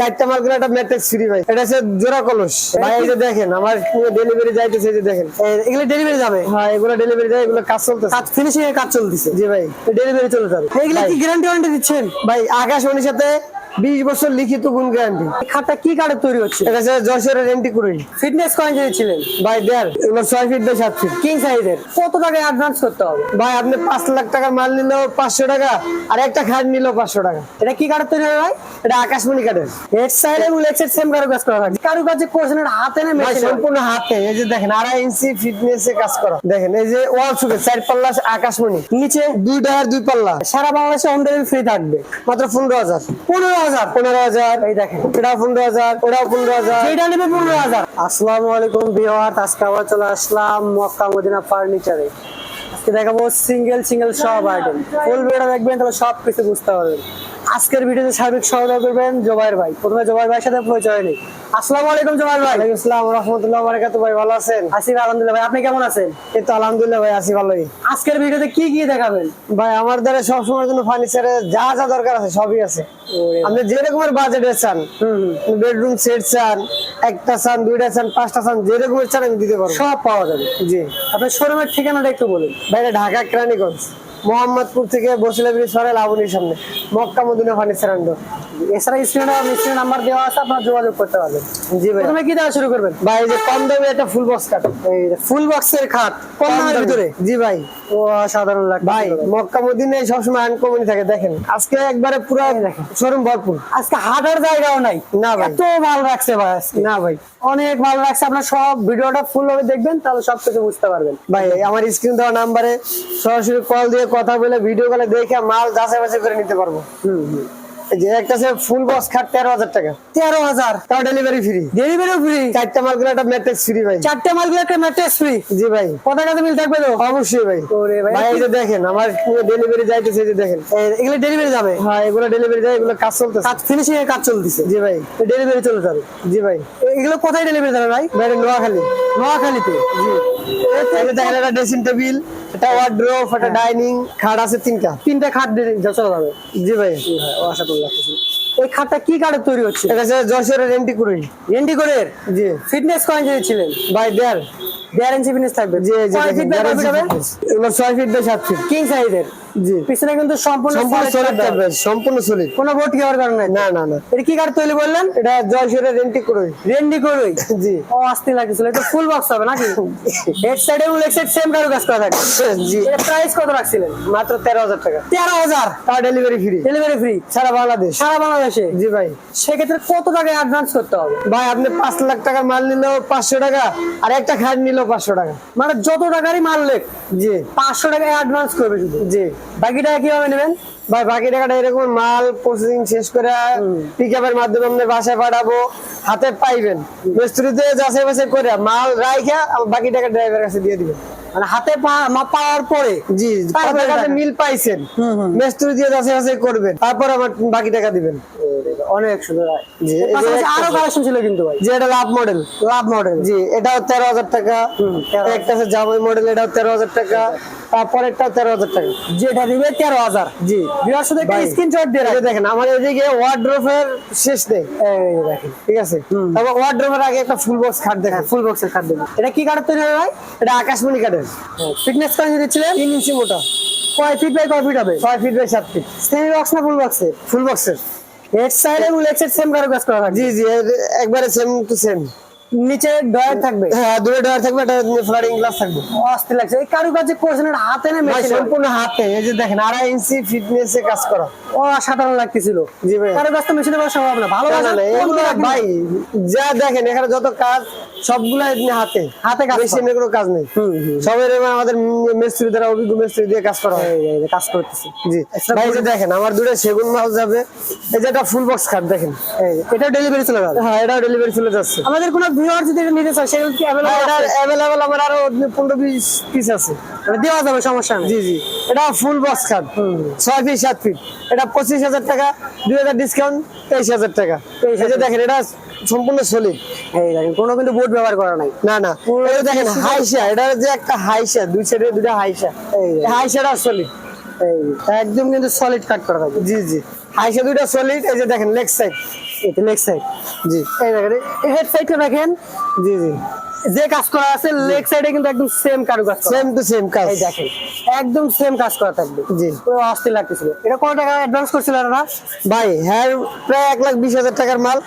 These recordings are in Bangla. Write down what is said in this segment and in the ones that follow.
চারটা মাল করে একটা ম্যাট্রিক্স ফ্রি ভাই। এটা হচ্ছে জোড়া কলস। ভাই এই যে দেখেন আমার ডেলিভারি যাইতেছে এই যে দেখেন। এগুলো ডেলিভারি যাবে? হ্যাঁ এগুলো ডেলিভারি যায় এগুলো কাজ চলতেছে। কাজ ফিনিশিং এর কাজ চলতেছে। জি ভাই ডেলিভারি চলে যাবে। এগুলো কি গ্যারান্টি ওয়ারেন্টি দিচ্ছেন? ভাই আকাশবাণীর সাথে বিশ বছর লিখিত গুণ গ্যারান্টি খাটটা কি কার্ডে তৈরি হচ্ছে? এটা হচ্ছে যশোরের রেন্টি কুড়ি ফিটনেস কয়েন যদি ছিলেন ভাই দেড় এগুলো ছয় ফিট বাই সাত ফিট কিং সাইজের কত টাকা অ্যাডভান্স করতে হবে? ভাই আপনি পাঁচ লাখ টাকার মাল নিলেও পাঁচশো টাকা আর একটা খাট নিলেও পাঁচশো টাকা। এটা কি কার্ডে তৈরি হবে ভাই? এটা আকাশমণি কাঠের হেড সাইড এবং লেগ সাইড সেম কারুকাজ করা থাকে কারুকাজে করছেন এটা হাতে না ভাই সম্পূর্ণ হাতে। এই যে দেখেন আড়াই ইঞ্চি ফিটনেস কাজ করা। দেখেন এই যে ওয়াল সুকে চার পাল্লা আকাশমণি। নিচে দুই টাকার দুই পাল্লা। সারা বাংলাদেশে হোম ডেলিভারি ফ্রি থাকবে। মাত্র পনেরো হাজার। পনেরো হাজার। পনেরো হাজার। এই দেখেন। পনেরো হাজার ওটাও পনেরো হাজার। যেটা নেবে পনেরো হাজার। আসসালামু আলাইকুম বিহার আজকে আবার চলে আসলাম মক্কা মদিনা ফার্নিচারে। আজকে দেখাবো সিঙ্গেল সিঙ্গেল সব আইটেম ফুল বেড়া দেখবেন তাহলে সব কিছু বুঝতে পারবেন। আজকের ভিডিওতে সার্বিক সহায়তা করবেন জোবাইর ভাই। প্রথমে জোবাইর ভাইয়ের সাথে পরিচয় নেই। আসসালামু আলাইকুম জোবাইর ভাই। ওয়ালাইকুম আসসালাম রহমতুল্লাহ বারাকাতু ভাই ভালো আছেন? আসিফ আলহামদুলিল্লাহ ভাই আপনি কেমন আছেন? এই তো আলহামদুলিল্লাহ ভাই আছি ভালোই। আজকের ভিডিওতে কি কি দেখাবেন? ভাই আমার দ্বারা সবসময়ের জন্য ফার্নিচারে যা যা দরকার আছে সবই আছে। আপনি যে রকমের বাজেটে চান বেডরুম সেট চান একটা চান দুইটা চান পাঁচটা চান যে রকমের চান আমি দিতে পারব সব পাওয়া যাবে। জি। আপনার শোরুমের ঠিকানাটা একটু বলুন। বাইরে ঢাকা কেরানীগঞ্জ। মোহাম্মদপুর থেকে বসিলা ব্রিজ সরে লাবণীর সামনে। মক্কা মদিনা ফার্নিচার আন্ডো এছাড়া স্ক্রিনে স্ক্রিন নাম্বার দেওয়া আছে আপনারা যোগাযোগ করতে পারবেন। জি ভাই প্রথমে কি দেওয়া শুরু করবেন? ভাই এই যে কম দামে একটা ফুল বক্স কাট এই ফুল বক্সের খাট কম দামের ভিতরে? জি ভাই। ও সাধারণ ভাই মক্কা মদিনায় সবসময় আনকমনি থাকে দেখেন। আজকে একবারে পুরো শোরুম ভরপুর। আজকে হাঁটার জায়গাও নাই। না ভাই। এত ভালো রাখছে ভাই আজকে। না ভাই। অনেক ভালো রাখছে আপনার সব ভিডিওটা ফুল ভাবে দেখবেন তাহলে সবকিছু বুঝতে পারবেন। ভাই আমার স্ক্রিন দেওয়া নাম্বারে সরাসরি কল দিয়ে কথা বলে ভিডিও কলে দেখে মাল যাচাই বাছাই করে নিতে পারব। এই যে একটা আছে ফুল বক্স খাট তেরো হাজার টাকা। তেরো হাজার? তাও ডেলিভারি ফ্রি ডেলিভারি ফ্রি চারটা একটা ফ্রি ভাই। চারটে মালগুলো একটা ম্যাট্রেস ফ্রি জি ভাই। কত টাকা মিল থাকবে তো? অবশ্যই ভাই। ওরে ভাই। এই যে দেখেন আমার ডেলিভারি যাইতেছে এই যে দেখেন। এগুলো ডেলিভারি যাবে? হ্যাঁ এগুলো ডেলিভারি যায় এগুলো কাজ চলতেছে। কাজ ফিনিশিং এর কাজ চলতেছে। জি ভাই। ডেলিভারি চলে যাবে। জি ভাই। এগুলো কোথায় ডেলিভারি যাবে ভাই? ভাই এটা নোয়াখালী। নোয়াখালীতে? জি। যে দেখেন একটা ড্রেসিং টেবিল একটা ওয়ার্ড্রোব একটা ডাইনিং খাট আছে তিনটা। তিনটা খাট চলে যাবে। জি ভাই। আশা করলাম এই খাটটা কি কার্ডে তৈরি হচ্ছে? এটা হচ্ছে যশোরের রেন্টি কুড়ি রেন্টি করে জি। ফিটনেস কয়েন ছিলেন। ভাই দেড় দেড় ইঞ্চি থাকবে। জি জি? এগুলো ফিট বাই ফিট কিং সাইজের জি। পিছনে কিন্তু সম্পূর্ণ সম্পূর্ণ সলিড থাকবে। সম্পূর্ণ সলিড কোনো কেয়ার কারণ নাই। না না না। এটা কি কার্ড তৈরি বললেন? এটা রেন্টি কুড়ি রেন্ডি করুই জি। ও আস্তে লাগতেছিল। এটা ফুল বক্স হবে নাকি? হেড সাইড এবং লেগ সাইড সেম কারও কাজ করা থাকে। জি। এর প্রাইস কত রাখছিলেন? মাত্র তেরো হাজার টাকা। তেরো হাজার? তার ডেলিভারি ফ্রি ডেলিভারি ফ্রি সারা বাংলাদেশ। সারা বাংলাদেশে? জি ভাই। সেক্ষেত্রে কত টাকা অ্যাডভান্স করতে হবে? ভাই আপনি পাঁচ লাখ টাকার মাল নিলেও পাঁচশো টাকা আর একটা খাট নিলেও পাঁচশো টাকা। মানে যত টাকারই মাল লেখ জি। পাঁচশো টাকা অ্যাডভান্স করবে শুধু। জি। বাকি টাকা কীভাবে নেবেন? ভাই বাকি টাকাটা এরকম মাল প্রসেসিং শেষ করে পিক আপের মাধ্যমে আপনি বাসায় পাঠাবো হাতে পাইবেন। মিস্ত্রিতে যাচাই বাছাই করে মাল রাইখা বাকি টাকা ড্রাইভার কাছে দিয়ে দিবেন। মানে হাতে পাওয়ার পরে জি। মিল পাইছেন। মিস্ত্রি দিয়ে যাচাই বাছাই করবেন। তারপর আমার বাকি টাকা দিবেন। অনেক সুন্দর। জি, আরও কালেকশন ছিল কিন্তু ভাই। যে এটা লাভ মডেল লাভ মডেল জি এটাও তেরো হাজার টাকা। একটা আছে জামাই মডেল এটাও তেরো হাজার টাকা। তেরো হাজার টাকা। যেটা দিবে তেরো হাজার। জি। বিরাট শুধু একটা। স্ক্রিনশট দিয়ে দেখেন আমার এদিকে ওয়ার্ড্রোফের শেষ নেই। দেখেন। ঠিক আছে? তারপর ওয়ার্ড্রোফের আগে একটা ফুল বক্স খাট দেখেন। ফুল বক্সের খাট দেবেন এটা কি তৈরি ভাই? এটা আকাশমণি কাঠের ফিটনেস কয়েন দিচ্ছিলেন? তিন ইঞ্চি মোটা। কয় ফিট বাই কয় ফিট হবে? ছয় ফিট বাই সাত ফিট সেমি বক্স না ফুল বক্সে ফুল বক্সের হেড সাইড এবং লেগ সাইড সেম কারও কাজ করা জি জি একবারে সেম টু সেম নিচে ডয়ার থাকবে। হ্যাঁ দুটো ডয়ার থাকবে ফ্লারিং গ্লাস থাকবে। লাগছে। এই করছেন এটা হাতে না মেশিন? সম্পূর্ণ হাতে। এই যে দেখেন আড়াই ইঞ্চি ফিটনেস কাজ করা। অসাধারণ লাগতেছিল। জি ভাই। কারও কাজ তো মেশিনে করা সম্ভব না। ভালো না, এগুলো ভাই যা দেখেন এখানে যত কাজ সবগুলো হাতে। হাতে কাজ করা। মেশিনের কোনো কাজ নেই। সবের আমাদের মিস্ত্রি দ্বারা অভিজ্ঞ মিস্ত্রি দিয়ে কাজ করা হয়। কাজ করতেছি। জি। ভাই যে দেখেন আমার দুটো সেগুন মাল যাবে। এই যে একটা ফুল বক্স খাট দেখেন। এটা ডেলিভারি চলে যাবে হ্যাঁ এটাও ডেলিভারি চলে যাচ্ছে। আমাদের কোনো ভিউয়ার যদি নিতে চায় সেগুলো কি হ্যাঁ, আমার আরও পনেরো বিশ পিস আছে। দেওয়া যাবে সমস্যা নেই। জি জি। এটা ফুল বক্স খাট ফিট ফিট এটা পঁচিশ হাজার টাকা দুই হাজার ডিসকাউন্ট তেইশ হাজার টাকা। এই যে দেখেন এটা সম্পূর্ণ সলিড এই দেখেন কোনো কিন্তু বোর্ড ব্যবহার করা নাই। না না। দেখেন হাইসা এটা যে একটা হাইসা দুই সাইডে দুটা হাইসা। এই। হাইসাটা সলিড এই একদম কিন্তু সলিড কাট করা থাকবে। জি জি। হাইসা দুইটা সলিড এই যে দেখেন লেগ সাইড লেগ সাইড জি। এই দেখেন হেড সাইডটা দেখেন। জি জি। যে কাজ করা আছে লেগ সাইডে কিন্তু একদম সেম কারুকাজ সেম টু সেম কাজ। এই দেখেন একদম সেম কাজ করা থাকবে। জি। পুরো অস্থির লাগতেছিল। এটা কত টাকা অ্যাডভান্স করছিল না ভাই হ্যাঁ প্রায় এক লাখ বিশ হাজার টাকার মাল।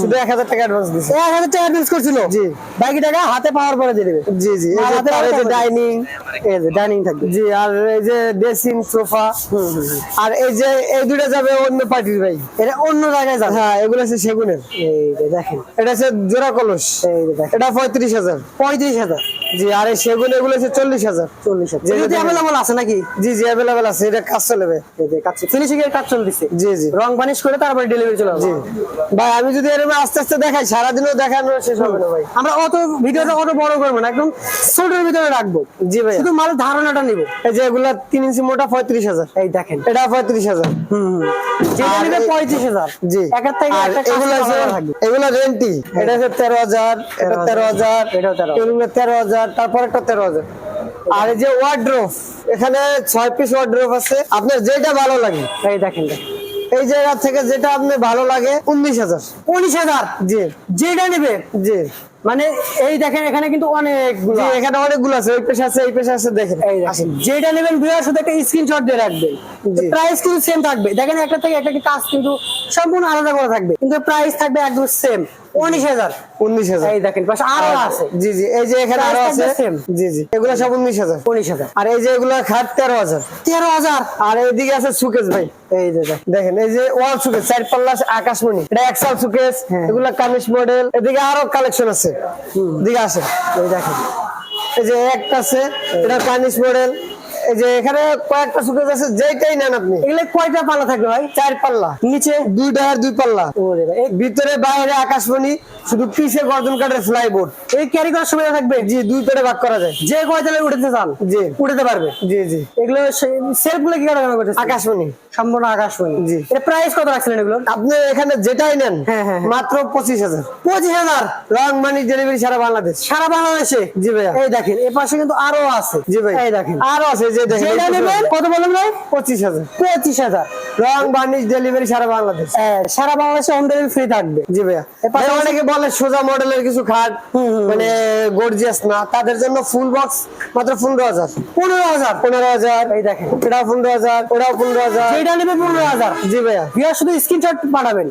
শুধু এক হাজার টাকা অ্যাডভান্স দিছে। এক হাজার টাকা অ্যাডভান্স করছিল? জি। বাকি টাকা? হাতে পাওয়ার পরে দিয়ে দেবে। জি জি। হাতে যে ডাইনিং এই যে ডাইনিং থাকবে। জি আর এই যে ড্রেসিং সোফা আর এই যে এই দুটো যাবে অন্য পার্টির ভাই। এটা অন্য জায়গায় যাবে। হ্যাঁ এগুলো আছে সেগুনের। এই দেখেন। এটা আছে জোড়া কলস। এই দেখেন। এটা পঁয়ত্রিশ হাজার। পঁয়ত্রিশ হাজার। জি আর এই সেগুন এগুলো আছে চল্লিশ হাজার। চল্লিশ হাজার। যদি অ্যাভেলেবল আছে নাকি? জি জি অ্যাভেলেবেল আছে এটা কাজ চলবে। কাজ ফিনিশিং এর কাজ চলতেছে। জি জি। রং বানিশ করে তারপরে ডেলিভারি চলে জি। ভাই আমি যদি এরকম আস্তে আস্তে দেখাই সারাদিনও দেখানো শেষ হবে না ভাই। আমরা অত ভিডিওটা অত বড় করব না একদম ছোটের ভিতরে রাখব। জি ভাই শুধু মালের ধারণাটা নিব। এই যে এগুলা তিন ইঞ্চি মোটা পঁয়ত্রিশ হাজার। এই দেখেন। এটা পঁয়ত্রিশ হাজার। আর পঁয়ত্রিশ হাজার। জি। একের থেকে এগুলো রেন্টি এটা আছে তেরো হাজার এটা তেরো হাজার। 13,000 তেরো হাজার। তারপর একটা তেরো হাজার। আর এই যে ওয়ার্ড্রোফ এখানে ছয় পিস ওয়ার্ড্রোফ আছে। আপনার যেটা ভালো লাগে। এই দেখেন এই জায়গা থেকে যেটা আপনার ভালো লাগে উনিশ হাজার। উনিশ হাজার? জি। যেটা নিবে? জি। মানে এই দেখেন এখানে কিন্তু অনেকগুলো এখানে অনেকগুলো আছে। ওই পেশে আছে এই পেশে আছে দেখেন। যেটা নেবেন ভিউয়ার সাথে একটা স্ক্রিনশট দিয়ে রাখবেন। প্রাইস কিন্তু সেম থাকবে। দেখেন একটা থেকে একটা কাজ কিন্তু সম্পূর্ণ আলাদা করে থাকবে। কিন্তু প্রাইস থাকবে একদম সেম উনিশ হাজার। উনিশ হাজার। এই দেখেন পাশে আরও আছে। জি জি এই যে এখানে আরও আছে। জি জি এগুলো সব আর এই যে এগুলো খাট তেরো হাজার। তেরো হাজার? আর এইদিকে আছে সুকেশ ভাই। এই যে দেখেন। এই যে ওয়াল সুকেস চার পাল্লা আকাশমণি। এটা এক্সাল সুকেস হ্যাঁ। এগুলা কামিজ মডেল এদিকে আরও কালেকশন আছে। এদিকে আছে এই দেখেন। এই যে একটা আছে এটা কামিজ মডেল এই যে এখানে কয়েকটা সুকেস আছে যেটাই নেন আপনি। এগুলো কয়টা পাল্লা থাকবে ভাই? চার পাল্লা। নিচে? দুই আর দুই পাল্লা। ভিতরে বাইরে আকাশমণি শুধু পিছে গর্জন কাঠের ফ্লাইবোর্ড এই ক্যারি করার সুবিধা থাকবে? জি দুই পেটে ভাগ করা যায়। যে কয়টা উঠতে চান জি। উঠাতে পারবে? জি জি। এগুলো সেলফগুলো কি কাটা আকাশমণি। সম্পূর্ণ আকাশমণি। প্রাইস কত রাখছিলেন এগুলো? আপনি এখানে যেটাই নেন হ্যাঁ, হ্যাঁ, হ্যাঁ। মাত্র পঁচিশ হাজার। পঁচিশ হাজার? রং মানি ডেলিভারি সারা বাংলাদেশ। সারা বাংলাদেশে? জি ভাইয়া। এই দেখেন এ পাশে কিন্তু আরও আছে। জি ভাই। এই দেখেন। আরও আছে যে দেখেন কত বলেন ভাই? পঁচিশ হাজার। পঁচিশ হাজার। রং বার্নিশ ডেলিভারি সারা বাংলাদেশ। হ্যাঁ, সারা বাংলাদেশে হোম ডেলিভারি ফ্রি থাকবে। জি ভাইয়া। অনেকে বলে সোজা মডেলের কিছু খাট মানে গর্জিয়াস না। তাদের জন্য ফুল বক্স মাত্র পনেরো হাজার। পনেরো হাজার? পনেরো হাজার। এই দেখেন। এটা পনেরো হাজার ওটাও পনেরো হাজার। যেটা নেবে পনেরো হাজার। জি ভাইয়া। শুধু স্ক্রিনশট পাঠাবেন।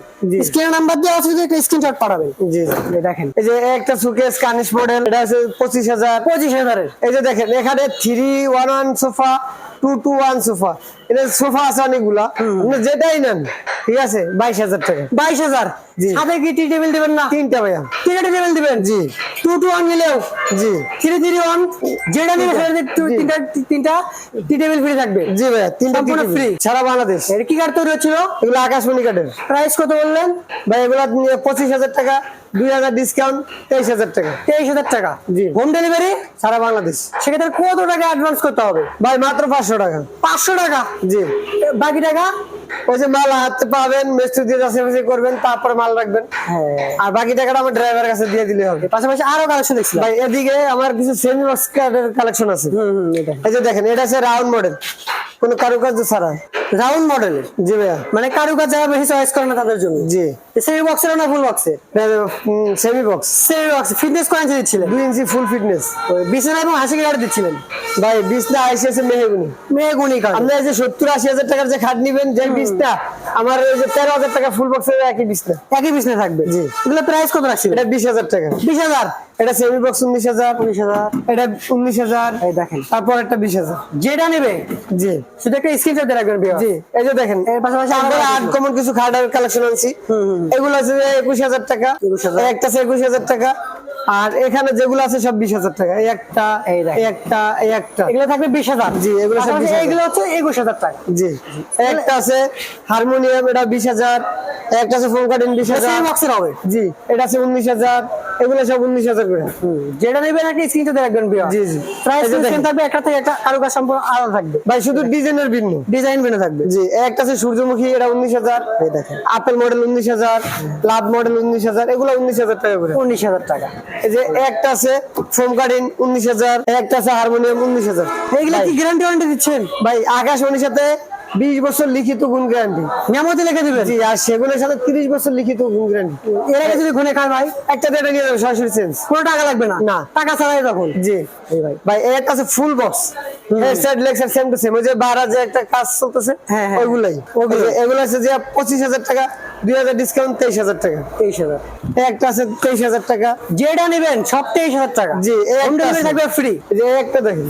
স্ক্রিন নাম্বার দিয়ে আছে একটা স্ক্রিনশট পাঠাবেন। জি। দেখেন। এই যে একটা সুকেস কানিস মডেল এটা আছে পঁচিশ হাজার। পঁচিশ হাজারের। এই যে দেখেন এখানে three one one sofa two two one sofa এটা সোফা আছে অনেকগুলা। যেটাই নেন ঠিক আছে? বাইশ হাজার টাকা। বাইশ হাজার। সাথে কি টি টেবিল দিবেন না? তিনটা ভাইয়া। তিনটা টেবিল দিবেন? জি। টু টু ওয়ান নিলেও? জি। থ্রি থ্রি ওয়ান যেটা নিবে সেটা দিয়ে টু- জি। তিনটা তিনটা টি টেবিল ফ্রি থাকবে। জি ভাইয়া তিনটা সম্পূর্ণ free free। সারা বাংলাদেশ। এর কি কার্ড তৈরি হচ্ছিল? এগুলো আকাশমণি কাঠের প্রাইস কত বললেন? ভাই এগুলো নিয়ে পঁচিশ হাজার টাকা দুই হাজার ডিসকাউন্ট তেইশ হাজার টাকা। তেইশ হাজার টাকা? জি। হোম ডেলিভারি সারা বাংলাদেশ। সেক্ষেত্রে কত টাকা অ্যাডভান্স করতে হবে? ভাই মাত্র পাঁচশো টাকা। পাঁচশো টাকা? জি। বাকি টাকা? ওই যে মাল হাতে পাবেন মিস্ত্রি দিয়ে যাচাই করবেন তারপরে মাল রাখবেন। হ্যাঁ। আর বাকি টাকাটা আমার ড্রাইভার কাছে দিয়ে দিলে হবে। পাশাপাশি আরও কালেকশন দেখছি ভাই এদিকে আমার কিছু সেমি বক্স কার্ডের কালেকশন আছে। এই যে দেখেন এটা হচ্ছে রাউন্ড মডেল কোনো কারুকার্য ছাড়া। রাউন্ড মডেলের জি ভাইয়া। মানে কারুকাজ যারা বেশি চয়েস করে না তাদের জন্য? জি। সেমি বক্সের না ফুল বক্সের semi box semi box fitness coin দিচ্ছিলেন? দুই ইঞ্চি ফুল ফিটনেস ওই বিছানা এবং হাসি গাড়ি দিচ্ছিলেন? ভাই বিছনা আইসি আছে মেহেগুনি। মেয়ে গুণী আপনি এই যে সত্তর আশি হাজার টাকার যে খাট নিবেন যে বিছনা আমার ওই যে তেরো হাজার টাকা ফুল বক্সের একই বিছনা। একই বিছনা থাকবে? জি। এগুলো প্রাইস কত রাখছিলেন? এটা বিশ হাজার টাকা। বিশ হাজার? এটা সেমি বক্স উনিশ হাজার। উনিশ হাজার। এটা উনিশ হাজার। এই দেখেন। তারপর একটা বিশ হাজার। যেটা নেবে? জি। শুধু একটা স্ক্রিনশট দিয়ে রাখবেন জি। এই যে দেখেন এর পাশাপাশি আরও তারপরে কিছু। আনকমন কিছু খাটের কালেকশন আনছি। এগুলো আছে যে একুশ হাজার টাকা। একটা আছে একুশ হাজার টাকা। আর এখানে যেগুলো আছে সব বিশ হাজার টাকা। এই একটা এই একটা এই একটা। এগুলো থাকবে বিশ হাজার। জি, এগুলো সব এগুলো হচ্ছে একুশ হাজার টাকা। জি। একটা আছে হারমোনিয়াম এটা বিশ হাজার। একটা আছে ফোন কার্ডিন বিশ হাজার। হবে। জি এটা আছে উনিশ হাজার। এগুলো সব উনিশ হাজার করে যেটা নেবেন একটা স্ক্রিনশট রাখবেন বিয়া জি, জি। প্রাইস এই থাকবে একটা থেকে একটা কারুকাজ সম্পূর্ণ আলাদা থাকবে। ভাই শুধু ডিজাইনের ভিন্ন। ডিজাইন ভিন্ন থাকবে। জি একটা আছে সূর্যমুখী এটা এই দেখেন। আপেল মডেল উনিশ হাজার লাভ মডেল উনিশ হাজার এগুলো উনিশ হাজার টাকা করে। উনিশ হাজার টাকা। এই যে একটা আছে ফোম একটা আছে হারমোনিয়াম উনিশ হাজার। এগুলো কি গ্যারান্টি ওয়ারেন্টি দিচ্ছেন? ভাই আকাশমণির সাথে বিশ বছর লিখিত গুণ গ্যারান্টি মেমোতে লিখে দিবেন? জি আর সেগুলোর সাথে তিরিশ বছর লিখিত গুণ গ্যারান্টি এর আগে যদি ঘুরে খায় ভাই? একটা ডেটা নিয়ে যাবে সরাসরি চেঞ্জ কোনো টাকা লাগবে না? না। টাকা ছাড়াই তখন? জি। এই ভাই। ভাই এর আছে ফুল বক্স হেডসেট লেক্সার সেম টু সেম ওই যে বারা যে একটা কাজ চলতেছে হ্যাঁ, হ্যাঁ। ওইগুলাই। ওগুলো। এগুলো আছে যে পঁচিশ হাজার টাকা দুই হাজার ডিসকাউন্ট তেইশ হাজার টাকা। তেইশ হাজার। একটা আছে তেইশ হাজার টাকা। যেটা নেবেন সব তেইশ হাজার টাকা। জি হোম একটা ডেলিভারি থাকবে ফ্রি যে একটা দেখেন।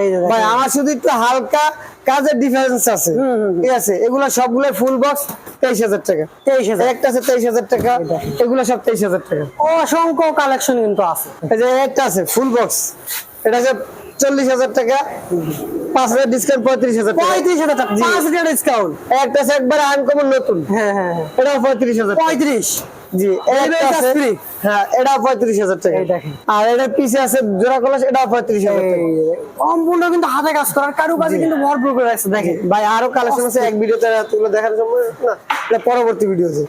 এই ভাই আমার শুধু একটু হালকা কাজের ডিফারেন্স আছে। ঠিক আছে? এগুলো সবগুলো ফুল বক্স তেইশ হাজার টাকা। তেইশ হাজার। একটা আছে তেইশ হাজার টাকা এগুলো সব তেইশ হাজার টাকা। অসংখ্য কালেকশন কিন্তু আছে। এই যে একটা আছে ফুল বক্স এটা আছে চল্লিশ হাজার টাকা পাঁচ হাজার ডিসকাউন্ট পঁয়ত্রিশ হাজার পঁয়ত্রিশ হাজার টাকা। পাঁচ হাজার ডিসকাউন্ট একটা আছে একবার আনকমন নতুন। হ্যাঁ হ্যাঁ হ্যাঁ। এটাও পঁয়ত্রিশ হাজার পঁয়ত্রিশ। জি একটা আছে? হ্যাঁ পঁয়ত্রিশ হাজার টাকা। আর পিছে আছে জোড়া কলস এটাও পঁয়ত্রিশ হাজার টাকা। সম্পূর্ণ কিন্তু হাতে কাজ করার কারু কাজে কিন্তু ভরপুর করে আছে দেখেন। ভাই আরও কালেকশন আছে এক ভিডিওতে এতগুলো দেখার সম্ভব না এটা পরবর্তী ভিডিওতে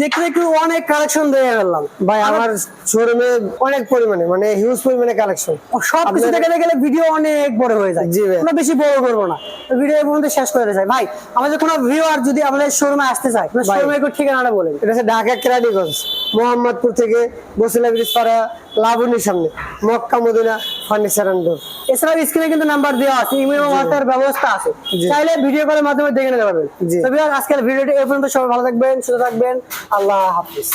দেখতে দেখতে অনেক কালেকশন দিয়ে ফেললাম ভাই আমার শোরুমে অনেক পরিমাণে মানে হিউজ পরিমাণে কালেকশন সব কিছু দেখে গেলে ভিডিও অনেক বড় হয়ে যায়। জি ভাই। আমরা বেশি বড় করব না। ভিডিও এর মধ্যে শেষ করে যাই ভাই আমাদের কোনো ভিউয়ার যদি আমাদের শোরুমে আসতে চায়। শোরুমে একটু ঠিকানাটা বলেন। এটা হচ্ছে ঢাকা কেরানীগঞ্জ মোহাম্মদপুর থেকে বসিলা ব্রিজ পাড়া লাবণীর সামনে। Mecca Madina Furniture and Door এছাড়াও স্ক্রিনে কিন্তু নাম্বার দেওয়া আছে ইমেল এবং হোয়াটসঅ্যাপ ব্যবস্থা আছে। চাইলে ভিডিও কলের মাধ্যমে দেখে নিতে পারবেন। জি। আজকের ভিডিওটি পর্যন্ত সবাই ভালো থাকবেন সুস্থ থাকবেন। আল্লাহ হাফিজ।